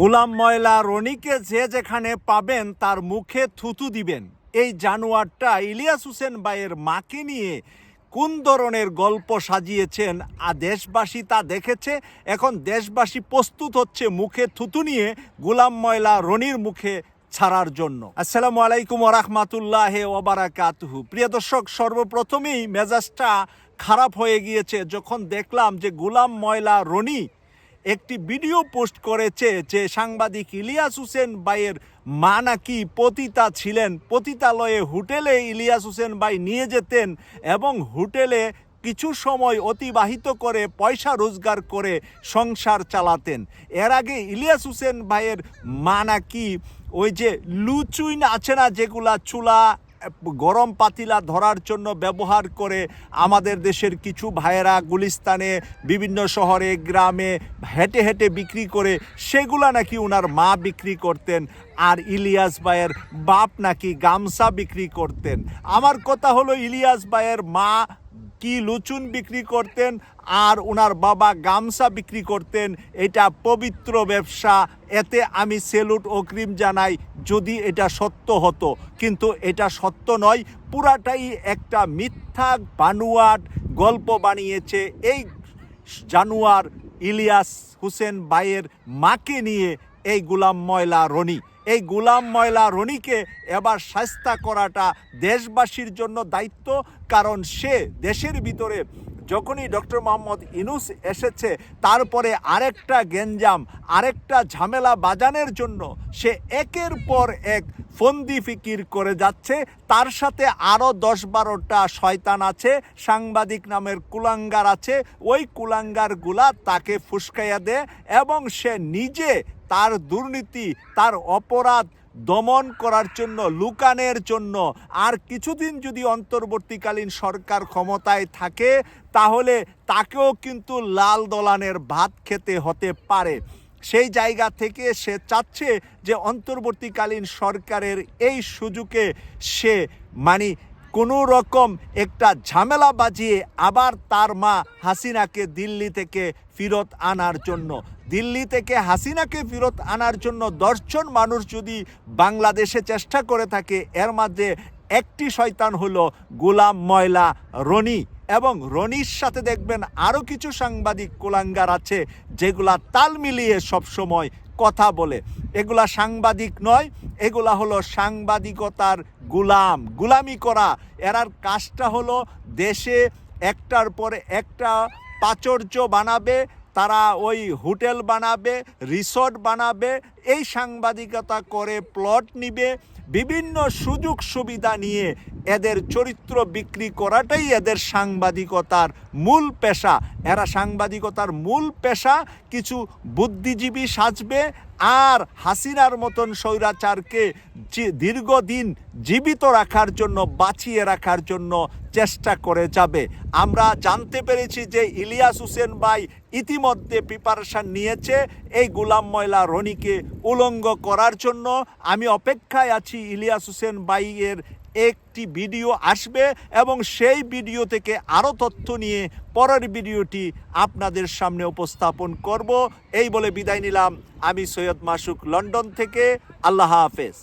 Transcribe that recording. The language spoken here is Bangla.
গোলাম ময়লা রনিকে যে যেখানে পাবেন তার মুখে থুতু দিবেন। এই জানোয়ারটা ইলিয়াস হোসেন ভাইয়ের মাকে নিয়ে কোন ধরনের গল্প সাজিয়েছেন আর দেশবাসী তা দেখেছে? এখন দেশবাসী প্রস্তুত হচ্ছে মুখে থুতু নিয়ে গোলাম ময়লা রনির মুখে ছাড়ার জন্য। আসসালামু আলাইকুম ওরহমাতুল্লাহ ওবারাকাতুহু প্রিয় দর্শক, সর্বপ্রথমেই মেজাজটা খারাপ হয়ে গিয়েছে যখন দেখলাম যে গোলাম ময়লা রনি একটি ভিডিও পোস্ট করেছে যে সাংবাদিক ইলিয়াস হোসেন ভাইয়ের মা নাকি পতিতা ছিলেন। পতিতালয়ে হোটেলে ইলিয়াস হোসেন ভাই নিয়ে যেতেন এবং হোটেলে কিছু সময় অতিবাহিত করে পয়সা রোজগার করে সংসার চালাতেন। এর আগে ইলিয়াস হোসেন ভাইয়ের মা নাকি ওই যে লুচুইন আছে না যেগুলা চুলা গরম পাতিলা ধরার জন্য ব্যবহার করে আমাদের দেশের কিছু ভাইয়েরা গুলিস্তানে, বিভিন্ন শহরে, গ্রামে হেঁটে হেঁটে বিক্রি করে সেগুলা নাকি ওনার মা বিক্রি করতেন আর ইলিয়াস ভাইয়ের বাপ নাকি গামছা বিক্রি করতেন। আমার কথা হলো ইলিয়াস ভাইয়ের মা কি লুচুন বিক্রি করতেন আর ওনার বাবা গামছা বিক্রি করতেন, এটা পবিত্র ব্যবসা। এতে আমি সেলুট অগ্রিম জানাই, যদি এটা সত্য হতো। কিন্তু এটা সত্য নয়, পুরাটাই একটা মিথ্যা বানুয়াট গল্প বানিয়েছে এই জানুয়ার ইলিয়াস হুসেন বাইয়ের মাকে নিয়ে এই গুলাম ময়লা রনি। এই গুলাম ময়লা রনিকে এবার শাস্তা করাটা দেশবাসীর জন্য দায়িত্ব, কারণ সে দেশের ভিতরে যখনই ডক্টর মোহাম্মদ ইনুস এসেছে, তারপরে আরেকটা গেঞ্জাম আরেকটা ঝামেলা বাজানের জন্য সে একের পর এক ফন্দি ফিকির করে যাচ্ছে। তার সাথে আরও দশ বারোটা শয়তান আছে, সাংবাদিক নামের কুলাঙ্গার আছে। ওই কুলাঙ্গারগুলা তাকে ফুসকাইয়া দেয় এবং সে নিজে তার দুর্নীতি, তার অপরাধ দমন করার জন্য, লুকানের জন্য। আর কিছুদিন যদি অন্তর্বর্তীকালীন সরকার ক্ষমতায় থাকে, তাহলে তাকেও কিন্তু লাল দলানের ভাত খেতে হতে পারে। সেই জায়গা থেকে সে চাচ্ছে যে, অন্তর্বর্তীকালীন সরকারের এই সুযোগে সে মানে কোনো রকম একটা ঝামেলা বাজিয়ে আবার তার মা হাসিনাকে দিল্লি থেকে ফেরত আনার জন্য। দিল্লি থেকে হাসিনাকে ফেরত আনার জন্য দশজন মানুষ যদি বাংলাদেশে চেষ্টা করে থাকে, এর মাঝে একটি শয়তান হলো গোলাম ময়লা রনি। এবং রনির সাথে দেখবেন আরও কিছু সাংবাদিক কুলাঙ্গার আছে, যেগুলা তাল মিলিয়ে সবসময় কথা বলে। এগুলা সাংবাদিক নয়, এগুলা হলো সাংবাদিকতার গুলাম, গুলামি করা। এরার কাজটা হলো দেশে একটার পরে একটা প্রাচুর্য বানাবে, তারা ওই হোটেল বানাবে, রিসর্ট বানাবে, এই সাংবাদিকতা করে প্লট নিবে, বিভিন্ন সুযোগ সুবিধা নিয়ে এদের চরিত্র বিক্রি করাটাই এদের সাংবাদিকতার মূল পেশা। এরা সাংবাদিকতার মূল পেশা, কিছু বুদ্ধিজীবী সাজবে আর হাসিনার মতন স্বৈরাচারকে দীর্ঘদিন জীবিত রাখার জন্য, বাঁচিয়ে রাখার জন্য চেষ্টা করে যাবে। আমরা জানতে পেরেছি যে ইলিয়াস হোসেন ভাই ইতিমধ্যে প্রিপারেশান নিয়েছে এই গুলাম ময়লা রনিকে উলঙ্গ করার জন্য। আমি অপেক্ষায় আছি ইলিয়াস হোসেন ভাইয়ের একটি ভিডিও আসবে এবং সেই ভিডিও থেকে আরও তথ্য নিয়ে পরের ভিডিওটি আপনাদের সামনে উপস্থাপন করব। এই বলে বিদায় নিলাম। আমি সৈয়দ মাসুক, লন্ডন থেকে। আল্লাহ হাফেজ।